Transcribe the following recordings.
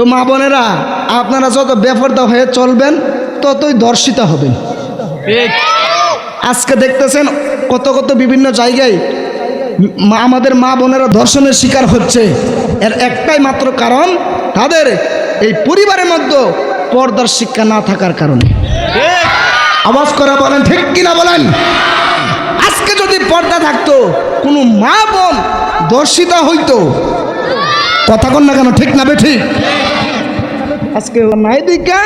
তো মা বোনেরা আপনারা যত বেফরদা হয়ে চলবেন ততই দর্শিতা হবেন। আজকে দেখতেছেন কত কত বিভিন্ন জায়গায় মা- আমাদের মা বোনেরা ধর্ষণের শিকার হচ্ছে। এর একটাই মাত্র কারণ তাদের এই পরিবারের মধ্যে পর্দার শিক্ষা না থাকার কারণে। আওয়াজ করে বলেন ঠিক কিনা বলেন? আজকে যদি পর্দা থাকতো কোনো মা বোন দর্শিতা হইতো। কথা কন না কেন ঠিক না বে ঠিক? আজকে নাই দিকা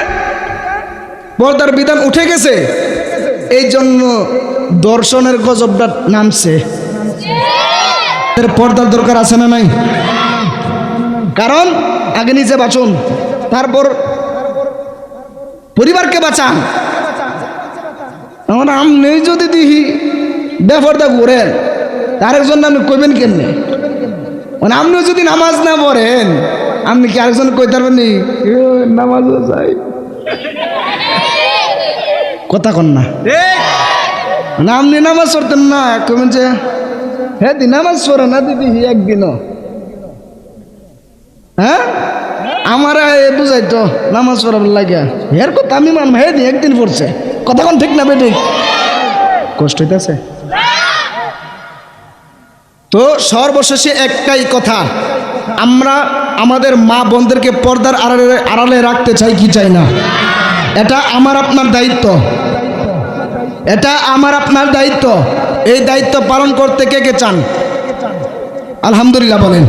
পর্দার বিধান উঠে গেছে। এই জন্য দর্শনের গজবটা নামছে। পর্দার দরকার আছে না নাই? কারণ আগে নিজে বাঁচুন, তারপর পরিবারকে বাঁচান। আমার আমনি যদি দিহি বেফরদা ঘুরেন আরেকজন আপনি কইবেন কেমনে? মানে আপনিও যদি নামাজ না পড়েন আপনি কি আরেকজন কইতে পারবেন নি? এ, নামাজও চাই। কথা কন না। ঠিক মানে আপনি নামাজ পড়তেন না। কইবেন যে হ্যাঁ দি নামাজ পড়ে না দিদি একদিনও। হ্যাঁ? আমার এ বুঝাই তো নামাজ পড়ার লাগে এর কথা আমি মানব হ্যাঁ দি একদিন পড়ছে। কথা কোন ঠিক না বেটি? কষ্ট হইতেছে? তো সর্বশেষে একটাই কথা। আমরা আমাদের মা বোনদেরকে পর্দার আড়ালে আড়ালে রাখতে চাই, কি চাই না? এটা আমার আপনার দায়িত্ব। এটা আমার আপনার দায়িত্ব। এই দায়িত্ব পালন করতে কে কে চান? আলহামদুলিল্লাহ বলেন।